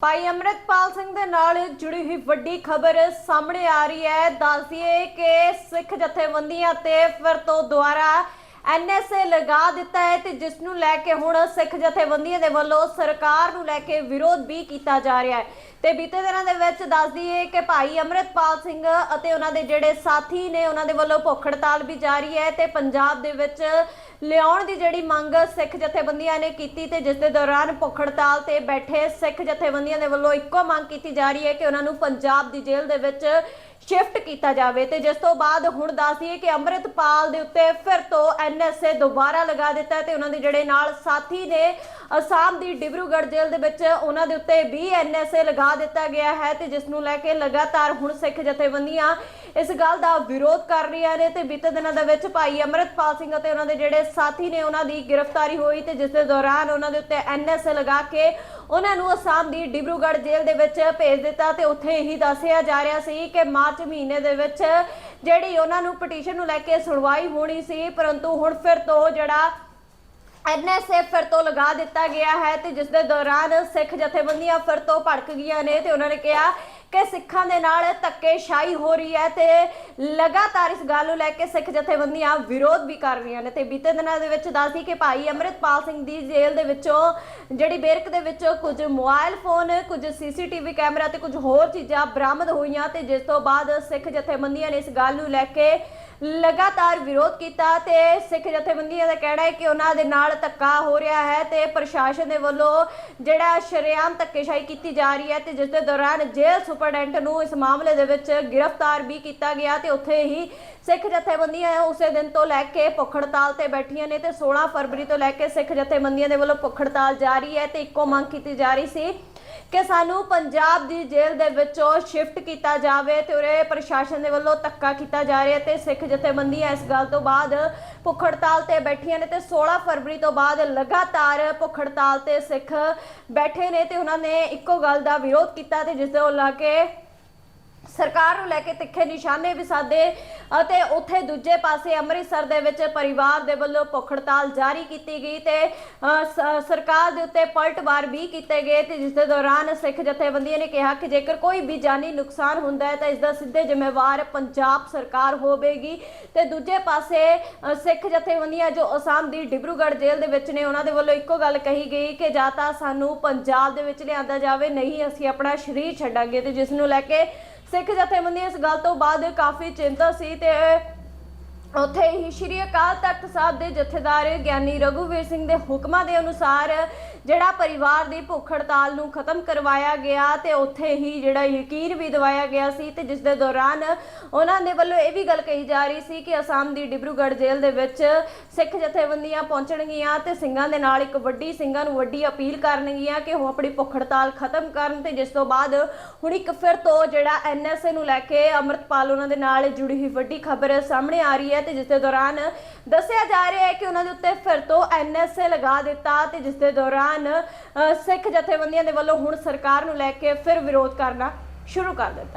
ਭਾਈ ਅਮਰਿਤਪਾਲ ਸਿੰਘ ਦੇ ਨਾਲ ਜੁੜੀ ਹੋਈ ਵੱਡੀ ਖਬਰ ਸਾਹਮਣੇ ਆ ਰਹੀ ਹੈ। ਦੱਸਦੀਏ ਕਿ ਸਿੱਖ ਜਥੇਬੰਦੀਆਂ ਤੇ ਫਿਰ ਤੋਂ ਦੁਆਰਾ ਐਨਐਸਏ ਲਗਾ ਦਿੱਤਾ ਹੈ ਤੇ ਜਿਸ ਨੂੰ ਲੈ ਕੇ ਹੁਣ ਸਿੱਖ ਜਥੇਬੰਦੀਆਂ ਦੇ ਵੱਲੋਂ ਸਰਕਾਰ ਨੂੰ ਲੈ ਕੇ ਵਿਰੋਧ ਵੀ ਕੀਤਾ ਜਾ ਰਿਹਾ ਹੈ। ਤੇ ਬੀਤੇ ਦਿਨਾਂ ਦੇ ਵਿੱਚ ਦੱਸਦੀ ਹੈ ਕਿ ਭਾਈ ਅਮਰਿਤਪਾਲ ਸਿੰਘ ਅਤੇ ਉਹਨਾਂ ਦੇ ਜਿਹੜੇ ਸਾਥੀ ਨੇ, ਉਹਨਾਂ ਦੇ ਵੱਲੋਂ ਭੁੱਖ ਹੜਤਾਲ ਵੀ ਜਾਰੀ ਹੈ ਤੇ ਪੰਜਾਬ ਦੇ ਵਿੱਚ ਲਿਆਉਣ ਦੀ ਜਿਹੜੀ ਮੰਗ ਸਿੱਖ ਜਥੇਬੰਦੀਆਂ ਨੇ ਕੀਤੀ ਤੇ ਜਿਸ ਦੇ ਦੌਰਾਨ ਭੁੱਖ ਹੜਤਾਲ ਤੇ ਬੈਠੇ ਸਿੱਖ ਜਥੇਬੰਦੀਆਂ ਦੇ ਵੱਲੋਂ ਇੱਕੋ ਮੰਗ ਕੀਤੀ ਜਾ ਰਹੀ ਹੈ ਕਿ ਉਹਨਾਂ ਨੂੰ ਪੰਜਾਬ ਦੀ ਜੇਲ੍ਹ ਦੇ ਵਿੱਚ ਸ਼ਿਫਟ ਕੀਤਾ ਜਾਵੇ ਤੇ ਜਿਸ ਤੋਂ ਬਾਅਦ ਹੁਣ ਦੱਸਦੀ ਹੈ ਕਿ ਅੰਮ੍ਰਿਤਪਾਲ ਦੇ ਉੱਤੇ ਫਿਰ ਤੋਂ ਐਨਐਸਏ ਦੁਬਾਰਾ ਲਗਾ ਦਿੱਤਾ ਹੈ ਤੇ ਉਹਨਾਂ ਦੇ ਜਿਹੜੇ ਨਾਲ ਸਾਥੀ ਨੇ, ਅਸਾਮ ਦੀ ਡਿਬਰੂਗੜ੍ਹ ਜੇਲ੍ਹ ਦੇ ਵਿੱਚ ਉਹਨਾਂ ਦੇ ਉੱਤੇ ਵੀ ਐਨਐਸਏ ਲਗਾ ਦਿੱਤਾ ਗਿਆ ਹੈ ਤੇ ਜਿਸ ਨੂੰ ਲੈ ਕੇ ਲਗਾਤਾਰ ਹੁਣ ਸਿੱਖ ਜਥੇਬੰਦੀਆਂ ਇਸ ਗੱਲ ਦਾ ਵਿਰੋਧ ਕਰ ਰਹੀਆਂ ਨੇ ਤੇ ਬੀਤੇ ਦਿਨਾਂ ਦੇ ਵਿੱਚ ਭਾਈ ਅਮਰਿਤਪਾਲ ਸਿੰਘ ਅਤੇ ਉਹਨਾਂ ਦੇ ਜਿਹੜੇ ਸਾਥੀ ਨੇ ਉਹਨਾਂ ਦੀ ਗ੍ਰਿਫਤਾਰੀ ਹੋਈ ਤੇ ਜਿਸ ਦੇ ਦੌਰਾਨ ਉਹਨਾਂ ਦੇ ਉੱਤੇ ਐਨਐਸਏ ਲਗਾ ਕੇ ਉਹਨਾਂ ਨੂੰ ਅਸਾਮ ਦੀ ਡਿਬਰੂਗੜ੍ਹ ਜੇਲ੍ਹ ਦੇ ਵਿੱਚ ਭੇਜ ਦਿੱਤਾ ਤੇ ਉੱਥੇ ਇਹੀ ਦੱਸਿਆ ਜਾ ਰਿਹਾ ਸੀ ਕਿ ਮਾਰਚ ਮਹੀਨੇ ਦੇ ਵਿੱਚ ਜਿਹੜੀ ਉਹਨਾਂ ਨੂੰ ਪਟੀਸ਼ਨ ਨੂੰ ਲੈ ਕੇ ਸੁਣਵਾਈ ਹੋਣੀ ਸੀ, ਪਰੰਤੂ ਹੁਣ ਫਿਰ ਤੋਂ ਜਿਹੜਾ ਐਨਐਸਏ ਫਿਰ ਤੋਂ ਲਗਾ ਦਿੱਤਾ ਗਿਆ ਹੈ ਤੇ ਜਿਸ ਦੇ ਦੌਰਾਨ ਸਿੱਖ ਜਥੇਬੰਦੀਆਂ ਫਿਰ ਤੋਂ ਭੜਕ ਗਈਆਂ ਨੇ ਤੇ ਉਹਨਾਂ ਨੇ ਕਿਹਾ ਕਿ ਸਿੱਖਾਂ ਦੇ ਨਾਲ ਧੱਕੇਸ਼ਾਹੀ ਹੋ ਰਹੀ ਹੈ ਤੇ ਲਗਾਤਾਰ ਇਸ ਗੱਲ ਨੂੰ ਲੈ ਕੇ ਸਿੱਖ ਜਥੇਬੰਦੀਆਂ ਵਿਰੋਧ ਵੀ ਕਰ ਰਹੀਆਂ ਨੇ ਤੇ ਬੀਤੇ ਦਿਨਾਂ ਦੇ ਵਿੱਚ ਦੱਸਦੀ ਕਿ ਭਾਈ ਅਮਰਿਤਪਾਲ ਸਿੰਘ ਦੀ ਜੇਲ੍ਹ ਦੇ ਵਿੱਚੋਂ ਜਿਹੜੀ ਬੇਰਕ ਦੇ ਵਿੱਚੋਂ ਕੁਝ ਮੋਬਾਈਲ ਫੋਨ, ਕੁਝ ਸੀਸੀਟੀਵੀ ਕੈਮਰਾ ਤੇ ਕੁਝ ਹੋਰ ਚੀਜ਼ਾਂ ਬਰਾਮਦ ਹੋਈਆਂ ਤੇ ਜਿਸ ਤੋਂ ਬਾਅਦ ਸਿੱਖ ਜਥੇਬੰਦੀਆਂ ਨੇ ਇਸ ਗੱਲ ਨੂੰ ਲੈ ਕੇ ਲਗਾਤਾਰ ਵਿਰੋਧ ਕੀਤਾ ਤੇ ਸਿੱਖ ਜਥੇਬੰਦੀਆਂ ਦਾ ਕਹਿਣਾ ਹੈ ਕਿ ਉਹਨਾਂ ਦੇ ਨਾਲ ਧੱਕਾ ਹੋ ਰਿਹਾ ਹੈ ਤੇ ਪ੍ਰਸ਼ਾਸਨ ਦੇ ਵੱਲੋਂ ਜਿਹੜਾ ਸ਼ਰੇਆਮ ਧੱਕੇਸ਼ਾਹੀ ਕੀਤੀ ਜਾ ਰਹੀ ਹੈ ਤੇ ਜਿਸ ਦੇ ਦੌਰਾਨ ਜੇਲ੍ਹ ਸੁਪਰਡੈਂਟ ਨੂੰ ਇਸ ਮਾਮਲੇ ਦੇ ਵਿੱਚ ਗ੍ਰਿਫਤਾਰ ਵੀ ਕੀਤਾ ਗਿਆ ਤੇ ਉੱਥੇ ਹੀ ਸਿੱਖ ਜਥੇਬੰਦੀਆਂ ਉਸੇ ਦਿਨ ਤੋਂ ਲੈ ਕੇ ਭੁੱਖ ਹੜਤਾਲ ਤੇ ਬੈਠੀਆਂ ਨੇ ਤੇ 16 ਫਰਵਰੀ ਤੋਂ ਲੈ ਕੇ ਸਿੱਖ ਜਥੇਬੰਦੀਆਂ ਦੇ ਵੱਲੋਂ ਭੁੱਖ ਹੜਤਾਲ ਜਾਰੀ ਹੈ ਤੇ ਇੱਕੋ ਮੰਗ ਕੀਤੀ ਜਾ ਰਹੀ ਸੀ ਕਿ ਸਾਨੂੰ ਪੰਜਾਬ ਦੀ ਜੇਲ੍ਹ ਦੇ ਵਿੱਚੋਂ ਸ਼ਿਫਟ ਕੀਤਾ ਜਾਵੇ ਤੇ ਉਰੇ ਪ੍ਰਸ਼ਾਸਨ ਦੇ ਵੱਲੋਂ ਧੱਕਾ ਕੀਤਾ ਜਾ ਰਿਹਾ ਤੇ ਸਿੱਖ ਜਥੇਬੰਦੀਆਂ ਇਸ ਗੱਲ ਤੋਂ ਬਾਅਦ ਭੁੱਖ ਹੜਤਾਲ ਤੇ ਬੈਠੀਆਂ ਨੇ ਤੇ 16 ਫਰਵਰੀ ਤੋਂ ਬਾਅਦ ਲਗਾਤਾਰ ਭੁੱਖ ਹੜਤਾਲ ਤੇ ਸਿੱਖ ਬੈਠੇ ਨੇ ਤੇ ਉਹਨਾਂ ਨੇ ਇੱਕੋ ਗੱਲ ਦਾ ਵਿਰੋਧ ਕੀਤਾ ਤੇ ਜਿਸ ਦੇ ਉਹ ਲਾ ਕੇ ਸਰਕਾਰ ਨੂੰ ਲੈ ਕੇ ਤਿੱਖੇ ਨਿਸ਼ਾਨੇ ਵੀ ਸਾਦੇ ਅਤੇ ਉੱਥੇ ਦੂਜੇ ਪਾਸੇ ਅੰਮ੍ਰਿਤਸਰ ਦੇ ਵਿੱਚ ਪਰਿਵਾਰ ਦੇ ਵੱਲੋਂ ਭੁੱਖ ਹੜਤਾਲ ਜਾਰੀ ਕੀਤੀ ਗਈ ਤੇ ਸ- ਸਰਕਾਰ ਦੇ ਉੱਤੇ ਪਲਟਵਾਰ ਵੀ ਕੀਤੇ ਗਏ ਤੇ ਜਿਸ ਦੇ ਦੌਰਾਨ ਸਿੱਖ ਜਥੇਬੰਦੀਆਂ ਨੇ ਕਿਹਾ ਕਿ ਜੇਕਰ ਕੋਈ ਵੀ ਜਾਨੀ ਨੁਕਸਾਨ ਹੁੰਦਾ ਹੈ ਤਾਂ ਇਸ ਦਾ ਸਿੱਧੇ ਜ਼ਿੰਮੇਵਾਰ ਪੰਜਾਬ ਸਰਕਾਰ ਹੋਵੇਗੀ। ਤੇ ਦੂਜੇ ਪਾਸੇ ਸਿੱਖ ਜਥੇਬੰਦੀਆਂ ਜੋ ਅਸਾਮ ਦੀ ਡਿਬਰੂਗੜ੍ਹ ਜੇਲ੍ਹ ਦੇ ਵਿੱਚ ਨੇ, ਉਹਨਾਂ ਦੇ ਵੱਲੋਂ ਇੱਕੋ ਗੱਲ ਕਹੀ ਗਈ ਕਿ ਜਾਂ ਤਾਂ ਸਾਨੂੰ ਪੰਜਾਬ ਦੇ ਵਿੱਚ ਲਿਆਂਦਾ ਜਾਵੇ, ਨਹੀਂ ਅਸੀਂ ਆਪਣਾ ਸ਼ਰੀਰ ਛੱਡਾਂਗੇ ਤੇ ਜਿਸ ਨੂੰ ਲੈ ਕੇ ਸਿੱਖ ਜਥੇਬੰਦੀ ਇਸ ਗੱਲ ਤੋਂ ਬਾਅਦ ਕਾਫੀ ਚਿੰਤਾ ਸੀ ਤੇ ਉੱਥੇ ਹੀ ਸ਼੍ਰੀ ਅਕਾਲ ਤਖਤ ਸਾਹਿਬ ਦੇ ਜਥੇਦਾਰ ਗਿਆਨੀ ਰਘੂਵੀਰ ਸਿੰਘ ਦੇ ਹੁਕਮਾਂ ਦੇ ਅਨੁਸਾਰ ਜਿਹੜਾ ਪਰਿਵਾਰ ਦੀ ਭੁੱਖ ਹੜਤਾਲ ਨੂੰ ਖਤਮ ਕਰਵਾਇਆ ਗਿਆ ਤੇ ਉੱਥੇ ਹੀ ਜਿਹੜਾ ਯਕੀਨ ਵੀ ਦਿਵਾਇਆ ਗਿਆ ਸੀ ਤੇ ਜਿਸ ਦੇ ਦੌਰਾਨ ਉਹਨਾਂ ਦੇ ਵੱਲੋਂ ਇਹ ਵੀ ਗੱਲ ਕਹੀ ਜਾ ਰਹੀ ਸੀ ਕਿ ਅਸਾਮ ਦੀ ਡਿਬਰੂਗੜ੍ਹ ਜੇਲ੍ਹ ਦੇ ਵਿੱਚ ਸਿੱਖ ਜਥੇਬੰਦੀਆਂ ਪਹੁੰਚਣਗੀਆਂ ਤੇ ਸਿੰਘਾਂ ਦੇ ਨਾਲ ਇੱਕ ਵੱਡੀ ਸਿੰਘਾਂ ਨੂੰ ਵੱਡੀ ਅਪੀਲ ਕਰਨਗੀਆਂ ਕਿ ਉਹ ਆਪਣੀ ਭੁੱਖ ਹੜਤਾਲ ਖਤਮ ਕਰਨ ਤੇ ਜਿਸ ਤੋਂ ਬਾਅਦ ਹੁਣ ਇੱਕ ਫਿਰ ਤੋਂ ਜਿਹੜਾ ਐਨਐਸਏ ਨੂੰ ਲੈ ਕੇ ਅਮਰਤਪਾਲ ਉਹਨਾਂ ਦੇ ਨਾਲ ਜੁੜੀ ਹੋਈ ਵੱਡੀ ਖਬਰ ਸਾਹਮਣੇ ਆ ਰਹੀ ਹੈ। ਤੇ ਜਿਸ ਦੇ ਦੌਰਾਨ ਦੱਸਿਆ ਜਾ ਰਿਹਾ ਹੈ ਕਿ ਉਹਨਾਂ ਦੇ ਉੱਤੇ ਫਿਰ ਤੋਂ ਐਨਐਸਏ ਲਗਾ ਦਿੱਤਾ ਤੇ ਜਿਸ ਦੇ ਦੌਰਾਨ ਅ, ਸਿੱਖ ਜਥੇਬੰਦੀਆਂ ਦੇ ਵੱਲੋਂ ਹੁਣ ਸਰਕਾਰ ਨੂੰ ਲੈ ਕੇ ਫਿਰ ਵਿਰੋਧ ਕਰਨਾ ਸ਼ੁਰੂ ਕਰ ਦਿੱਤਾ।